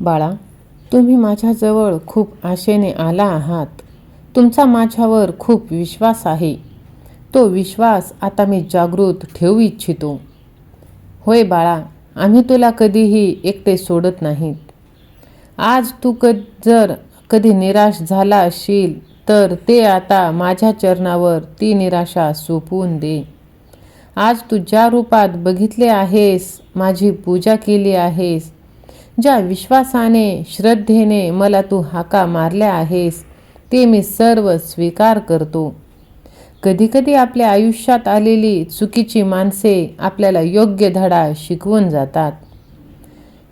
बाळा तुम्ही माझ्याजवळ खूप आशेने आला आहात. तुमचा माझ्यावर खूप विश्वास आहे. तो विश्वास आता मी जागृत ठेवू इच्छितो. होय बाळा आम्ही तुला कधीही एकटे सोडत नाहीत. आज तू क जर कधी निराश झाला असशील तर ते आता माझ्या चरणावर ती निराशा सोपवून दे. आज तू ज्या रूपात बघितले आहेस माझी पूजा केली आहेस ज्या विश्वासाने श्रद्धेने मला तू हाका मारल्या आहेस ते मी सर्व स्वीकार करतो. कधीकधी आपल्या आयुष्यात आलेली चुकीची माणसे आपल्याला योग्य धडा शिकवून जातात.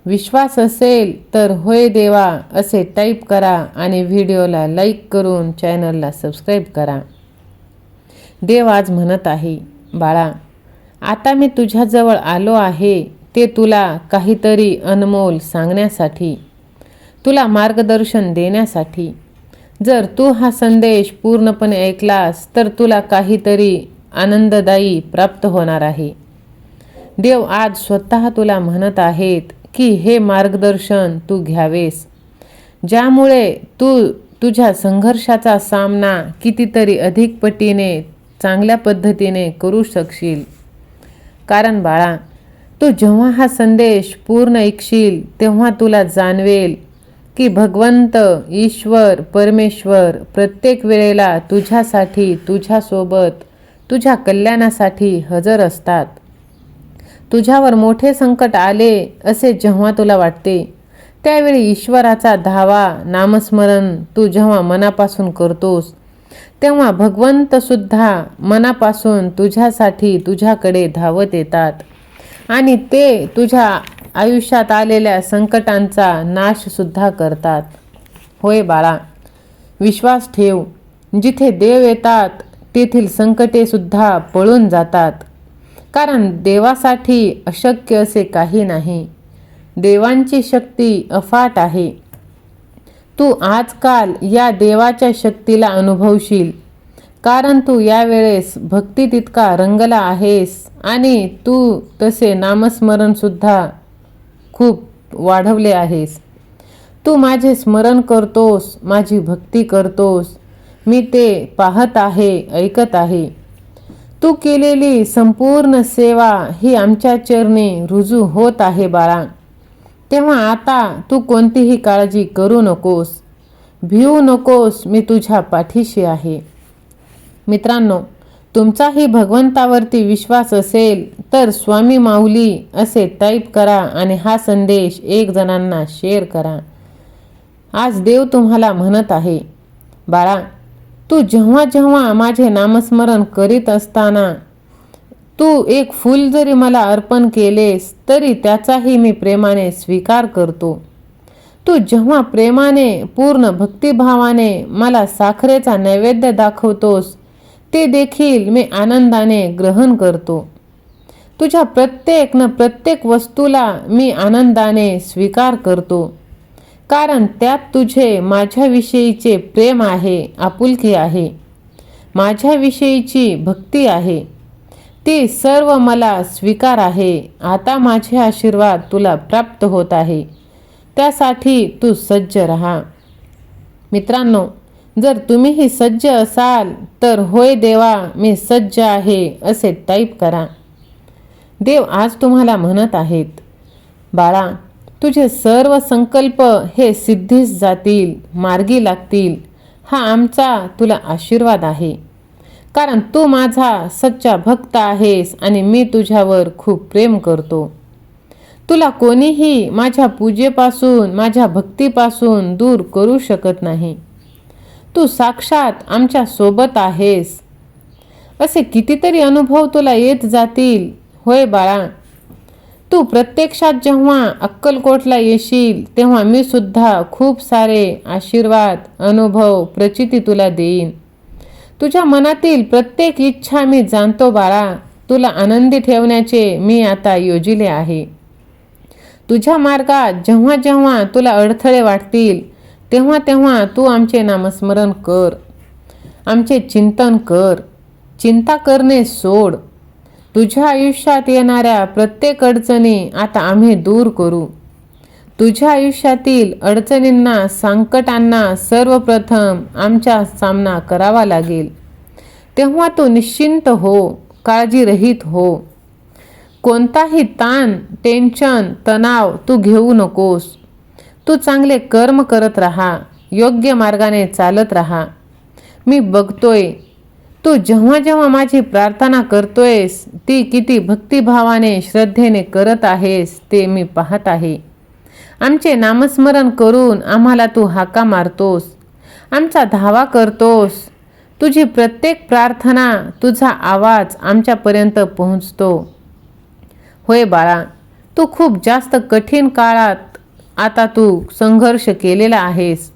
विश्वास असेल तर होय देवा असे टाईप करा आणि व्हिडिओला लाईक करून चॅनलला सबस्क्राईब करा. देव आज म्हणत आहे बाळा आता मी तुझ्याजवळ आलो आहे ते तुला काहीतरी अनमोल सांगण्यासाठी तुला मार्गदर्शन देण्यासाठी. जर तू हा संदेश पूर्णपणे ऐकलास तर तुला काहीतरी आनंददायी प्राप्त होणार आहे. देव आज स्वतः तुला म्हणत आहेत की हे मार्गदर्शन तू घ्यावेस. ज्यामुळे तू तुझ्या संघर्षाचा सामना कितीतरी अधिक पटीने चांगल्या पद्धतीने करू शकशील. कारण बाळा तू जेव्हा हा संदेश पूर्ण ऐकशील तेव्हा तुला जाणवेल की भगवंत ईश्वर परमेश्वर प्रत्येक वेळेला तुझ्यासाठी तुझ्यासोबत तुझ्या कल्याणासाठी हजर असतात. तुझ्यावर मोठे संकट आले असे जेव्हा तुला वाटते त्यावेळी ईश्वराचा धावा नामस्मरण तू जेव्हा मनापासून करतोस तेव्हा भगवंतसुद्धा मनापासून तुझ्यासाठी तुझ्याकडे धावत येतात. आणि ते तुझ्या आयुष्यात आलेल्या संकटांचा नाशसुद्धा करतात. होय बाळा विश्वास ठेव. जिथे देव येतात तेथील संकटेसुद्धा पळून जातात. कारण देवासाठी अशक्य असे काही नाही. देवांची शक्ती अफाट आहे. तू आजकाल या देवाच्या शक्तीला अनुभवशील. कारण तू यावेळेस भक्ती तितका रंगला आहेस आणि तू तसे नामस्मरणसुद्धा खूप वाढवले आहेस. तू माझे स्मरण करतोस माझी भक्ती करतोस. मी ते पाहत आहे ऐकत आहे. तू केलेली संपूर्ण सेवा ही आमच्या चरणी रुजू होत आहे बाळा. तेव्हा आता तू कोणतीही काळजी करू नकोस. भिवू नकोस मी तुझ्या पाठीशी आहे. मित्रांनो तुमचाही भगवंतावरती विश्वास असेल तर स्वामी माऊली असे टाईप करा आणि हा संदेश एक जणांना शेअर करा. आज देव तुम्हाला म्हणत आहे बाळा तू जेव्हा जेव्हा माझे नामस्मरण करीत असताना तू एक फूल जरी मला अर्पण केलेस तरी त्याचाही मी प्रेमाने स्वीकार करतो. तू जेव्हा प्रेमाने पूर्ण भक्तिभावाने मला साखरेचा नैवेद्य दाखवतोस ते देखील मी आनंदाने ग्रहण करतो. तुझ्या प्रत्येक न प्रत्येक वस्तूला मी आनंदाने स्वीकार करतो. कारण त्यात तुझे माझ्याविषयीचे प्रेम आहे आपुलकी आहे. माझ्याविषयीची भक्ती आहे. ती सर्व मला स्वीकार आहे. आता माझे आशीर्वाद तुला प्राप्त होत आहे. त्यासाठी तू सज्ज रहा. मित्रांनो जर तुम्हीही सज्ज असाल तर होय देवा मी सज्ज आहे असे टाईप करा. देव आज तुम्हाला म्हणत आहेत बाळा तुझे सर्व संकल्प हे सिद्धीस जातील मार्गी लागतील. हा आमचा तुला आशीर्वाद आहे. कारण तू माझा सच्चा भक्त आहेस आणि मी तुझ्यावर खूप प्रेम करतो. तुला कोणीही माझ्या पूजेपासून माझ्या भक्तीपासून दूर करू शकत नाही. तू साक्षात आमच्यासोबत आहेस. असे कितीतरी अनुभव तुला येत जातील. होय बाळा. तू प्रत्यक्षात जेव्हा अक्कलकोटला येशील तेव्हा मी सुद्धा खूप सारे आशीर्वाद अनुभव प्रचिती तुला देईन. तुझ्या मनातील प्रत्येक इच्छा मी जाणतो बाळा. तुला आनंदी ठेवण्याचे मी आता योजिले आहे. तुझ्या मार्गात जेव्हा जेव्हा तुला अडथळे वाटतील तेव्हा तेव्हा तू आमचे नामस्मरण कर. आमचे चिंतन कर. चिंता करणे सोड. तुझ्या आयुष्यात येणाऱ्या प्रत्येक अडचणी आता आम्ही दूर करू. तुझ्या आयुष्यातील अडचणींना संकटांना सर्वप्रथम आमचा सामना करावा लागेल. तेव्हा तू निश्चिंत हो काळजीरहित हो. कोणताही ताण टेन्शन तणाव तू घेऊ नकोस. तू चांगले कर्म करत राहा योग्य मार्गाने चालत राहा. मी बघतोय तू जेव्हा जेव्हा माझी प्रार्थना करतोयस ती किती भक्तिभावाने श्रद्धेने करत आहेस ते मी पाहत आहे. आमचे नामस्मरण करून आम्हाला तू हाका मारतोस. आमचा धावा करतोस. तुझी प्रत्येक प्रार्थना तुझा आवाज आमच्यापर्यंत पोहोचतो. होय बाळा तू खूप जास्त कठीण काळात आता तू संघर्ष केलेला आहेस.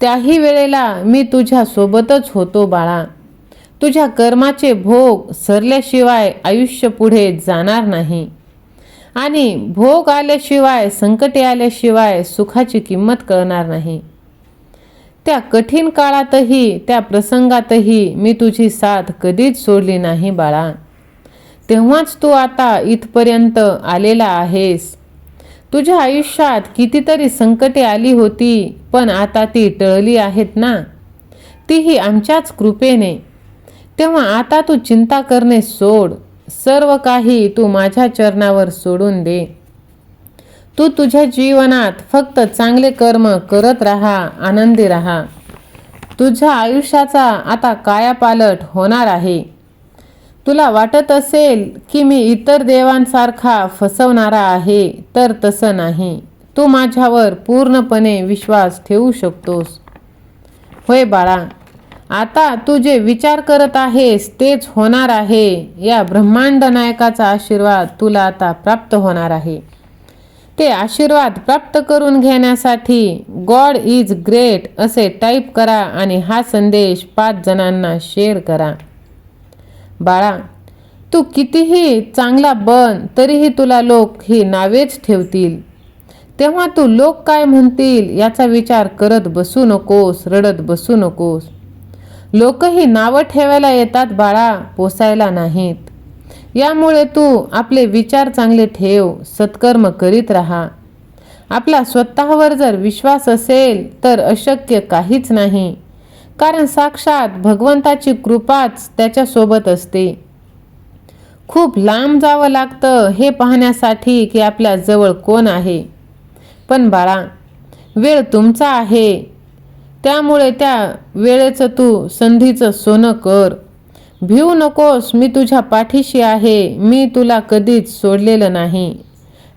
त्याही वेळेला मी तुझ्यासोबतच होतो बाळा. तुझ्या कर्माचे भोग सरल्याशिवाय आयुष्य पुढे जाणार नाही. आणि भोग आल्याशिवाय संकटे आल्याशिवाय सुखाची किंमत कळणार नाही. त्या कठीण काळातही त्या प्रसंगातही मी तुझी साथ कधीच सोडली नाही बाळा. तेव्हाच तू आता इथपर्यंत आलेला आहेस. तुझ्या आयुष्यात कितीतरी संकटे आली होती पण आता ती टळली आहेत ना? तीही आमच्याच कृपेने. तेव्हा आता तू चिंता करणे सोड. सर्व काही तू माझ्या चरणावर सोडून दे. तू तुझ्या जीवनात फक्त चांगले कर्म करत राहा आनंदी राहा. तुझ्या आयुष्याचा आता कायापालट होणार आहे. तुला वाटत असेल की मी इतर देवांसारखा फसवणारा आहे तर तसं नाही. तू माझ्यावर पूर्णपणे विश्वास ठेवू शकतोस. होय बाळा आता तू जे विचार करत आहेस तेच होणार आहे. या ब्रह्मांड नायकाचा आशीर्वाद तुला आता प्राप्त होणार आहे. ते आशीर्वाद प्राप्त करून घेण्यासाठी गॉड इज ग्रेट असे टाईप करा आणि हा संदेश पाच जणांना शेअर करा. बाळा तू कितीही चांगला बन तरीही तुला लोक ही नावेच ठेवतील. तेव्हा तू लोक काय म्हणतील याचा विचार करत बसू नकोस रडत बसू नकोस. लोकही नावं ठेवायला येतात बाळा पोसायला नाहीत. यामुळे तू आपले विचार चांगले ठेव सत्कर्म करीत राहा. आपला स्वतःवर जर विश्वास असेल तर अशक्य काहीच नाही. कारण साक्षात भगवंताची कृपाच त्याच्यासोबत असते. खूप लांब जावं लागतं हे पाहण्यासाठी की आपल्या जवळ कोण आहे. पण बाळा वेळ तुमचा आहे. त्यामुळे त्या वेळेचं तू संधीचं सोनं कर. भिऊ नकोस मी तुझ्या पाठीशी आहे. मी तुला कधीच सोडलेलं नाही.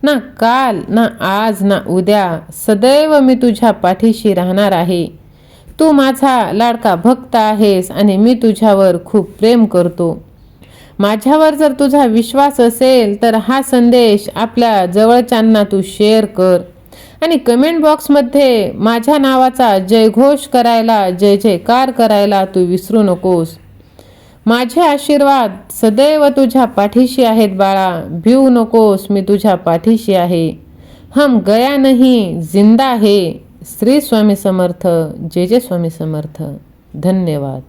ना काल ना आज ना उद्या सदैव मी तुझ्या पाठीशी राहणार आहे. तू माझा लाडका भक्त आहेस आणि मी तुझ्यावर खूप प्रेम करतो. माझ्यावर जर तुझा विश्वास असेल तर हा संदेश आपल्या जवळच्यांना तू शेअर कर. आणि कमेंट बॉक्समध्ये माझ्या नावाचा जयघोष करायला जय जयकार करायला तू विसरू नकोस. माझे आशीर्वाद सदैव तुझ्या पाठीशी आहेत बाळा. भिऊ नकोस मी तुझ्या पाठीशी आहे. हम गया नाही जिंदा आहे श्री स्वामी समर्थ जे जे स्वामी समर्थ धन्यवाद.